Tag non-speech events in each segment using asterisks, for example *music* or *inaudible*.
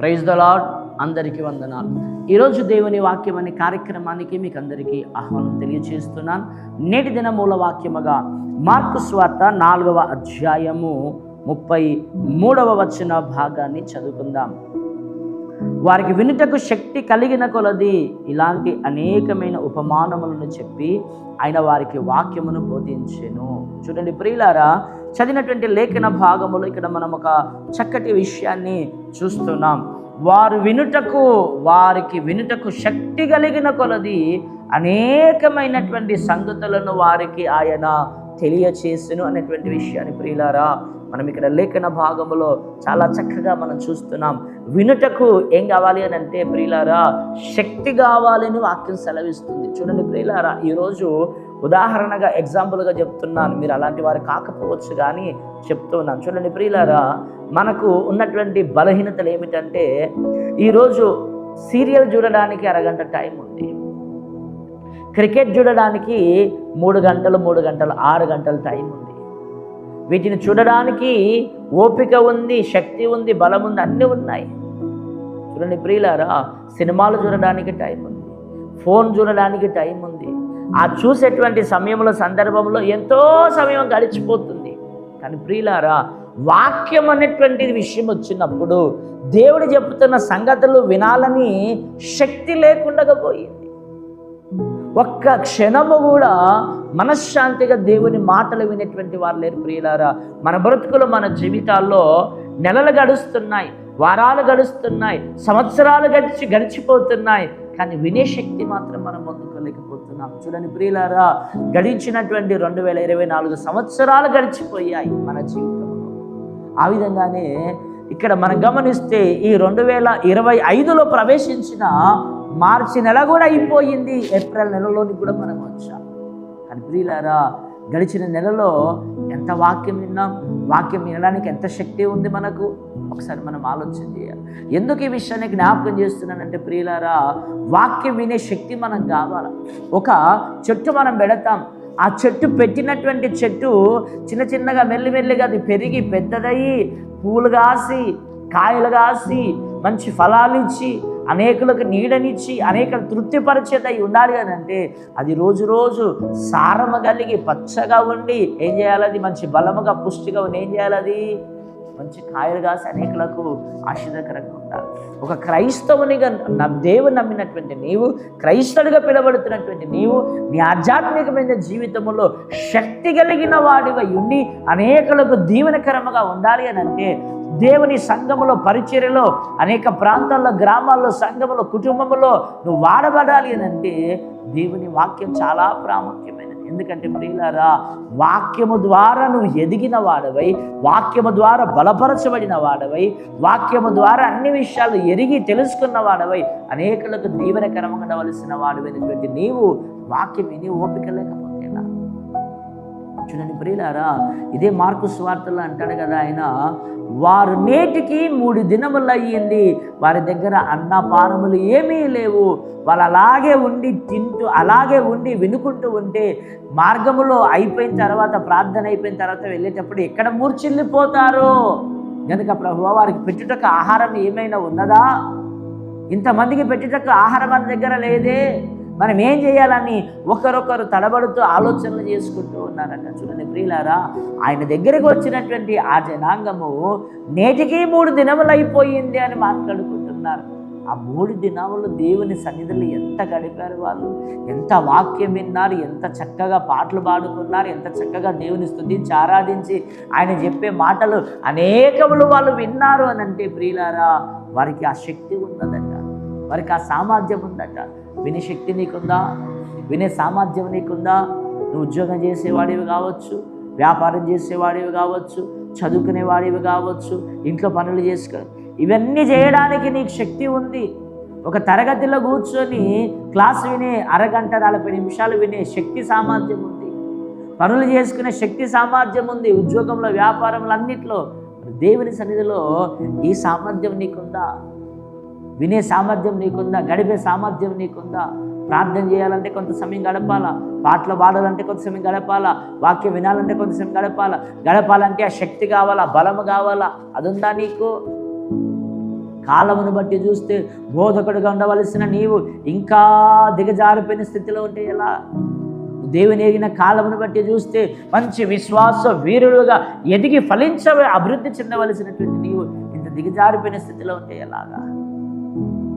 Praise the lord అందరికీ వందనాలు. ఈరోజు దేవుని వాక్యం అనే కార్యక్రమానికి మీకు అందరికీ ఆహ్వానం తెలియజేస్తున్నాను. నేటి దిన మూల వాక్యముగా మార్కు స్వార్త నాలుగవ అధ్యాయము ముప్పై మూడవ వచ్చిన భాగాన్ని చదువుకుందాం. వారికి వినుటకు శక్తి కలిగిన కొలది ఇలాంటి అనేకమైన ఉపమానములను చెప్పి ఆయన వారికి వాక్యమును బోధించెను. చూడండి ప్రియులారా చదివినటువంటి లేఖన భాగములు ఇక్కడ మనం ఒక చక్కటి విషయాన్ని చూస్తున్నాం. వారు వినుటకు వారికి వినుటకు శక్తి కలిగిన కొలది అనేకమైనటువంటి సంగతులను వారికి ఆయన తెలియచేసును అనేటువంటి విషయాన్ని ప్రియులారా మనం ఇక్కడ లేఖన భాగములో చాలా చక్కగా మనం చూస్తున్నాం. వినుటకు ఏం కావాలి అని అంటే ప్రియులారా శక్తి కావాలని వాక్యం సెలవిస్తుంది. చూడండి ప్రియులారా ఈరోజు ఉదాహరణగా ఎగ్జాంపుల్గా చెప్తున్నాను. మీరు అలాంటి వారు కాకపోవచ్చు కానీ చెప్తున్నాను. చూడండి ప్రియులారా మనకు ఉన్నటువంటి బలహీనతలు ఏమిటంటే ఈరోజు సీరియల్ చూడడానికి అరగంట టైం ఉంది. క్రికెట్ చూడడానికి మూడు గంటలు మూడు గంటలు ఆరు గంటల టైం ఉంది. వీటిని చూడడానికి ఓపిక ఉంది శక్తి ఉంది బలం ఉంది అన్నీ ఉన్నాయి. చూడండి ప్రియులారా సినిమాలు చూడడానికి టైం ఉంది. ఫోన్ చూడడానికి టైం ఉంది. ఆ చూసేటువంటి సమయంలో సందర్భంలో ఎంతో సమయం గడిచిపోతుంది. కానీ ప్రియులారా వాక్యం అనేటువంటి విషయం వచ్చినప్పుడు దేవుడు చెబుతున్న సంగతులు వినాలని శక్తి లేకుండా పోయింది. ఒక్క క్షణము కూడా మనశ్శాంతిగా దేవుని మాటలు వినేటువంటి వారు లేరు ప్రియులారా. మన బ్రతుకులు మన జీవితాల్లో నెలలు గడుస్తున్నాయి వారాలు గడుస్తున్నాయి సంవత్సరాలు గడిచి గడిచిపోతున్నాయి. కానీ వినే శక్తి మాత్రం మనం పొందుకోలేకపోతున్నాం. చూడండి ప్రియులారా గడిచినటువంటి రెండు వేల ఇరవై నాలుగు సంవత్సరాలు గడిచిపోయాయి మన జీవితంలో. ఆ విధంగానే ఇక్కడ మనం గమనిస్తే ఈ రెండు వేల ఇరవై ఐదులో ప్రవేశించిన మార్చి నెల కూడా అయిపోయింది. ఏప్రిల్ నెలలోని కూడా మనం వచ్చాం. కానీ ప్రియులారా గడిచిన నెలలో ఎంత వాక్యం విన్నాం? వాక్యం వినడానికి ఎంత శక్తి ఉంది మనకు? ఒకసారి మనం ఆలోచన చేయాలి. ఎందుకు ఈ విషయాన్ని జ్ఞాపకం చేస్తున్నానంటే ప్రియులారా వాక్యం వినే శక్తి మనం కావాలి. ఒక చెట్టు మనం పెడతాం. ఆ చెట్టు పెట్టినటువంటి చెట్టు చిన్న చిన్నగా మెల్లిమెల్లిగా అది పెరిగి పెద్దదయ్యి పూలు కాసి కాయలు కాసి మంచి ఫలాలు ఇచ్చి అనేకులకు నీడనిచ్చి అనేక తృప్తిపరిచేదై ఉండాలి అని అంటే అది రోజు రోజు సారమ కలిగి పచ్చగా ఉండి ఏం చేయాలి అది? మంచి బలముగా పుష్టిగా ఉండి ఏం చేయాలి అది? మంచి కాయలు కాసి అనేకులకు ఆశీర్వకరంగా ఉండాలి. ఒక క్రైస్తవునిగా నా దేవుని నమ్మినటువంటి నీవు క్రైస్తవుడిగా పిలబడుతున్నటువంటి నీవు నీ ఆధ్యాత్మికమైన జీవితంలో శక్తి కలిగిన వాడిగా ఉండి అనేకులకు దీవెనకరముగా ఉండాలి అని అంటే దేవుని సంఘములో పరిచర్యలో అనేక ప్రాంతాల్లో గ్రామాల్లో సంఘములో కుటుంబంలో నువ్వు వాడబడాలి అని అంటే దేవుని వాక్యం చాలా ప్రాముఖ్యం ఎందుకంటే ప్రియులారా వాక్యము ద్వారా నువ్వు ఎదిగిన వాడవై వాక్యము ద్వారా బలపరచబడిన వాడవై వాక్యము ద్వారా అన్ని విషయాలు ఎరిగి తెలుసుకున్న వాడవై అనేకులకు దీవెనకరంగా ఉండవలసిన వాడవైనటువంటి నీవు వాక్యం విని ఓపిక లేకపోతే ఎలా? చూడండి ప్రియులారా ఇదే మార్కు స్వార్థలో అంటాడు కదా ఆయన వారు నేటికి మూడు దినములు అయ్యింది వారి దగ్గర అన్నపానములు ఏమీ లేవు వాళ్ళు అలాగే ఉండి తింటూ అలాగే ఉండి వినుకుంటూ ఉంటే మార్గములో అయిపోయిన తర్వాత ప్రార్థన అయిపోయిన తర్వాత వెళ్ళేటప్పుడు ఎక్కడ మూర్చిల్లిపోతారు కనుక ప్రభు వారికి పెట్టుటకు ఆహారం ఏమైనా ఉన్నదా? ఇంతమందికి పెట్టుటకు ఆహారం మన దగ్గర లేదే. మనం ఏం చేయాలని ఒకరొకరు తడబడుతూ ఆలోచనలు చేసుకుంటూ ఉన్నారంట. చూడండి ప్రియులారా ఆయన దగ్గరికి వచ్చినటువంటి ఆ జనాంగము నేటికి మూడు దినములు అయిపోయింది అని మాట్లాడుకుంటున్నారు. ఆ మూడు దినములు దేవుని సన్నిధిలో ఎంత గడిపారు వాళ్ళు? ఎంత వాక్యం విన్నారు? ఎంత చక్కగా పాటలు పాడుకున్నారు? ఎంత చక్కగా దేవుని స్థుతించి ఆరాధించి ఆయన చెప్పే మాటలు అనేకములు వాళ్ళు విన్నారు అని అంటే ప్రియులారా వారికి ఆ శక్తి ఉన్నదట. వారికి ఆ సామర్థ్యం ఉందట. వినే శక్తి నీకుందా? వినే సామర్థ్యం నీకుందా? నువ్వు ఉద్యోగం చేసేవాడివి కావచ్చు వ్యాపారం చేసేవాడివి కావచ్చు చదువుకునేవాడివి కావచ్చు ఇంట్లో పనులు చేసుకో ఇవన్నీ చేయడానికి నీకు శక్తి ఉంది. ఒక తరగతిలో కూర్చొని క్లాస్ వినే అరగంట నలభై నిమిషాలు వినే శక్తి సామర్థ్యం ఉంది. పనులు చేసుకునే శక్తి సామర్థ్యం ఉంది. ఉద్యోగంలో వ్యాపారంలో అన్నిట్లో. దేవుని సన్నిధిలో ఈ సామర్థ్యం నీకుందా? వినే సామర్థ్యం నీకుందా? గడిపే సామర్థ్యం నీకుందా? ప్రార్థన చేయాలంటే కొంత సమయం గడపాలా? పాటలు పాడాలంటే కొంత సమయం గడపాలా? వాక్యం వినాలంటే కొంత సమయం గడపాలా? గడపాలంటే ఆ శక్తి కావాలా? బలము కావాలా? అదుందా నీకు? కాలమును బట్టి చూస్తే బోధకుడుగా ఉండవలసిన నీవు ఇంకా దిగజారిపోయిన స్థితిలో ఉంటే ఎలా? దేవుని ఎగిన కాలమును బట్టి చూస్తే మంచి విశ్వాస వీరులుగా ఎదిగి ఫలించ అభివృద్ధి చెందవలసినటువంటి నీవు ఇంత దిగజారిపోయిన స్థితిలో ఉంటే ఎలాగా?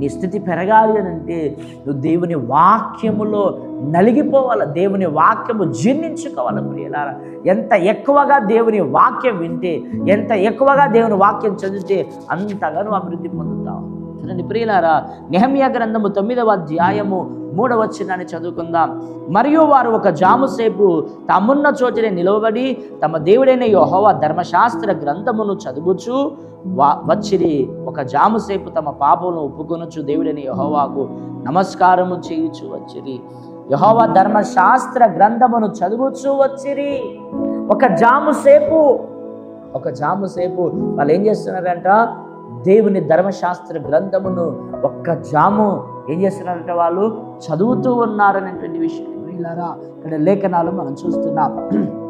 నీ స్థితి పెరగాలి అని అంటే నువ్వు దేవుని వాక్యములో నలిగిపోవాలి? దేవుని వాక్యము జీర్ణించుకోవాలి ప్రియులారా? ఎంత ఎక్కువగా దేవుని వాక్యం వింటే ఎంత ఎక్కువగా దేవుని వాక్యం చదివితే అంతగా నువ్వు అభివృద్ధి పొందుతావు. చూడండి ప్రియులారా నెహమియా గ్రంథము తొమ్మిదవ అధ్యాయము మూడవ చదువుకుందాం. మరియు వారు ఒక జాముసేపు తమున్న చోటనే నిలవబడి తమ దేవుడైన యోహవ ధర్మశాస్త్ర గ్రంథమును చదువుచు వా వచ్చిరి. ఒక జాముసేపు తమ పాపమును ఒప్పుకొనొచ్చు దేవుడైన యహోవాకు నమస్కారము చేయుచు వచ్చిరి. యహోవ ధర్మశాస్త్ర గ్రంథమును చదువుచు వచ్చిరి. ఒక జాముసేపు ఒక జాముసేపు వాళ్ళు ఏం చేస్తున్నారంట? దేవుని ధర్మశాస్త్ర గ్రంథమును ఒక్క జాము ఏం చేస్తున్నారంటే వాళ్ళు చదువుతూ ఉన్నారనేటువంటి విషయం. వీళ్ళారా ఇక్కడ లేఖనాలు మనం చూస్తున్నాం. *clears throat*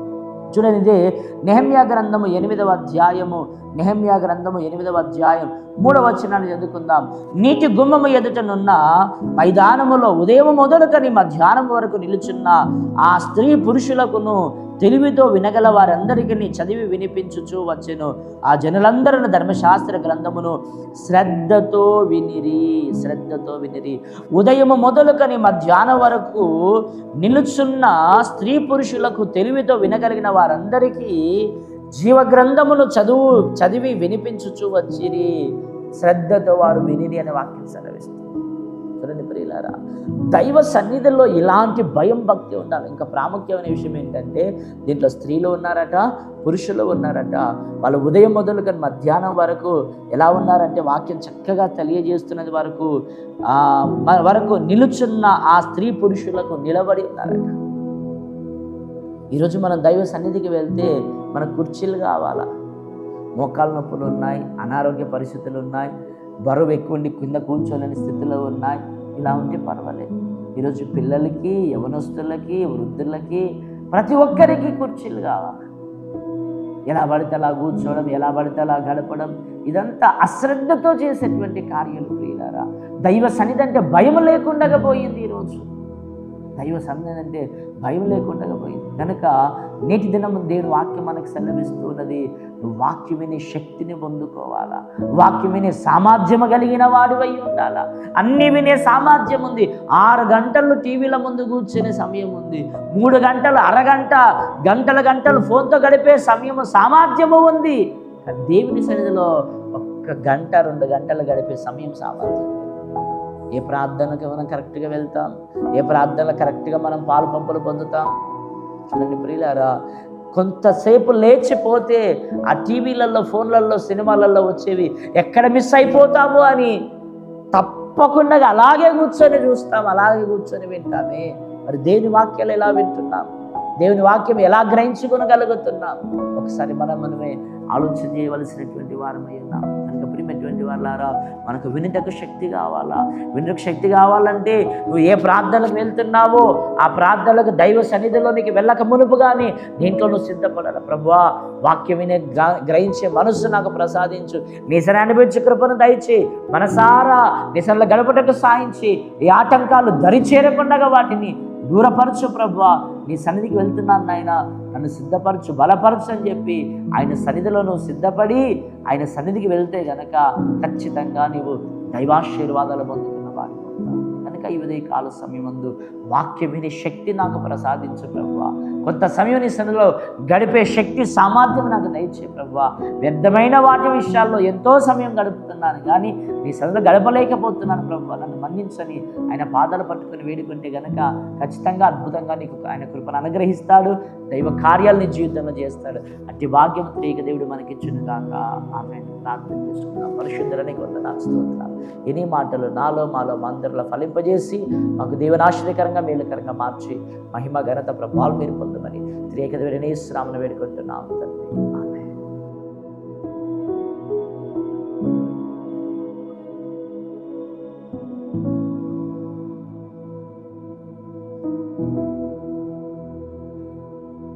చూడండి ఇది నెహమ్యా గ్రంథము ఎనిమిదవ అధ్యాయము నెహమ్యా గ్రంథము ఎనిమిదవ అధ్యాయం మూడవ వచనాన్ని చదువుకుందాం. నీటి గుమ్మము ఎదుటనున్న మైదానములో ఉదయం మొదలుకని మధ్యాహ్నం వరకు నిలుచున్న ఆ స్త్రీ పురుషులకును తెలివితో వినగల వారందరికీ చదివి వినిపించుచు వచ్చెను. ఆ జనులందరూ ధర్మశాస్త్ర గ్రంథమును శ్రద్ధతో వినిరి శ్రద్ధతో వినిరి. ఉదయము మొదలుకని మధ్యాహ్నం వరకు నిలుచున్న స్త్రీ పురుషులకు తెలివితో వినగలిగిన వారందరికీ జీవగ్రంథమును చదువు చదివి వినిపించుచు వచ్చిరి. శ్రద్ధతో వారు వినిరి అనే వాక్యం సెలవిస్తుంది. చూడండి ప్రియులారా దైవ సన్నిధిలో ఇలాంటి భయం భక్తి ఉండాలి. ఇంకా ప్రాముఖ్యమైన విషయం ఏంటంటే దీంట్లో స్త్రీలు ఉన్నారట పురుషులు ఉన్నారట. వాళ్ళు ఉదయం మొదలుకొని మధ్యాహ్నం వరకు ఎలా ఉన్నారంటే వాక్యం చక్కగా తెలియజేస్తున్నది వరకు వరకు నిలుచున్న ఆ స్త్రీ పురుషులకు నిలబడి ఉన్నారట. ఈరోజు మనం దైవ సన్నిధికి వెళ్తే మన కుర్చీలు కావాలా? మోకాళ్ళ నొప్పులు ఉన్నాయి అనారోగ్య పరిస్థితులు ఉన్నాయి బరువు ఎక్కువ ఉండి కింద కూర్చోలేని స్థితిలో ఉన్నాయి. ఇలా ఉంటే పర్వాలేదు. ఈరోజు పిల్లలకి యవనస్తులకి వృద్ధులకి ప్రతి ఒక్కరికి కుర్చీలు కావాలి. ఎలా పడితే అలా కూర్చోవడం ఎలా పడితే అలా గడపడం ఇదంతా అశ్రద్ధతో చేసేటువంటి కార్యాలు ప్రియులారా. దైవ సన్నిధి అంటే భయం లేకుండా పోయింది ఈరోజు. దైవ సన్నిధి అంటే భయం లేకుండా పోయింది. కనుక నేటి దినం దేవుని వాక్యం మనకు సెలవిస్తున్నది వాక్యం వినే శక్తిని పొందుకోవాలా? వాక్యం వినే సామర్థ్యం కలిగిన వాడివై ఉండాలా? అన్ని వినే సామర్థ్యం ఉంది. ఆరు గంటలు టీవీల ముందు కూర్చునే సమయం ఉంది. మూడు గంటలు అరగంట గంటల గంటలు ఫోన్తో గడిపే సమయము సామర్థ్యము ఉంది. దేవుని సన్నిధిలో ఒక్క గంట రెండు గంటలు గడిపే సమయం సామర్థ్యం ఏ ప్రార్థనకి మనం కరెక్ట్గా వెళ్తాం? ఏ ప్రార్థనలో కరెక్ట్గా మనం పాలు పంపులు పొందుతాం? చూడండి ప్రియులారా కొంతసేపు లేచిపోతే ఆ టీవీలలో ఫోన్లలో సినిమాలలో వచ్చేవి ఎక్కడ మిస్ అయిపోతాము అని తప్పకుండా అలాగే కూర్చొని చూస్తాం అలాగే కూర్చొని వింటామే. మరి దేని వాక్యాలు ఎలా వింటున్నాం? దేవుని వాక్యం ఎలా గ్రహించుకోగలుగుతున్నాం ఒకసారి మనం మనమే ఆలోచన చేయవలసినటువంటి వారమై ఉన్నాం. కనుక ప్రియమైనటువంటి వాళ్ళారా మనకు వినుటకు శక్తి కావాలా? వినుటకు శక్తి కావాలంటే నువ్వు ఏ ప్రార్థనకు వెళ్తున్నావో ఆ ప్రార్థనలకు దైవ సన్నిధిలోనికి వెళ్ళక మునుపు కానీ దీంట్లో నువ్వు సిద్ధపడాలి? ప్రభువా వాక్యం వినే గ్ర- గ్రహించే మనస్సు నాకు ప్రసాదించు. నిసని అనిపించే కృపను దయచి మనసారా నిసంలో గడపటకు సాయించి ఈ ఆటంకాలు దరి చేరకుండా వాటిని దూరపరచు ప్రభు. నీ సన్నిధికి వెళ్తున్నాను నాయన. నన్ను సిద్ధపరచు బలపరచు అని చెప్పి ఆయన సన్నిధిలో నువ్వు సిద్ధపడి ఆయన సన్నిధికి వెళ్తే గనక ఖచ్చితంగా నీవు దైవాశీర్వాదాలు పొందుతావు. ఈ ఉదయ కాల సమయమందు వాక్య విని శక్తి నాకు ప్రసాదించు ప్రభు కొంత సమయం నీ సన్నిధిలో గడిపే శక్తి సామర్థ్యం నాకు దయచే ప్రభువా. వ్యర్థమైన వాటి విషయాల్లో ఎంతో సమయం గడుపుతున్నాను కానీ నీ సన్నిధిలో గడపలేకపోతున్నాను ప్రభు నన్ను మన్నించని ఆయన పాదాలు పట్టుకొని వేడుకుంటే గనక ఖచ్చితంగా అద్భుతంగా నీకు ఆయన కృపను అనుగ్రహిస్తాడు. దైవ కార్యాలని జీవితంలో చేస్తాడు. అట్టి భాగ్యం త్రీక దేవుడు మనకిచ్చును కాక ఆమె ప్రార్థన చేసుకుందాం. పరిశుద్ధులని వందనాలు స్తోత్రాలు ఎన్ని మాటలు నాలో మాలో మా అందరిలో ఫలింపజేసి మాకు దీవనాశ్రయకరంగా మేలుకరంగా మార్చి మహిమ ఘనత ప్రభావం మీరు పొందమని త్రియక దేవుడిని శ్రామను వేడుకుంటున్నాము తండ్రి.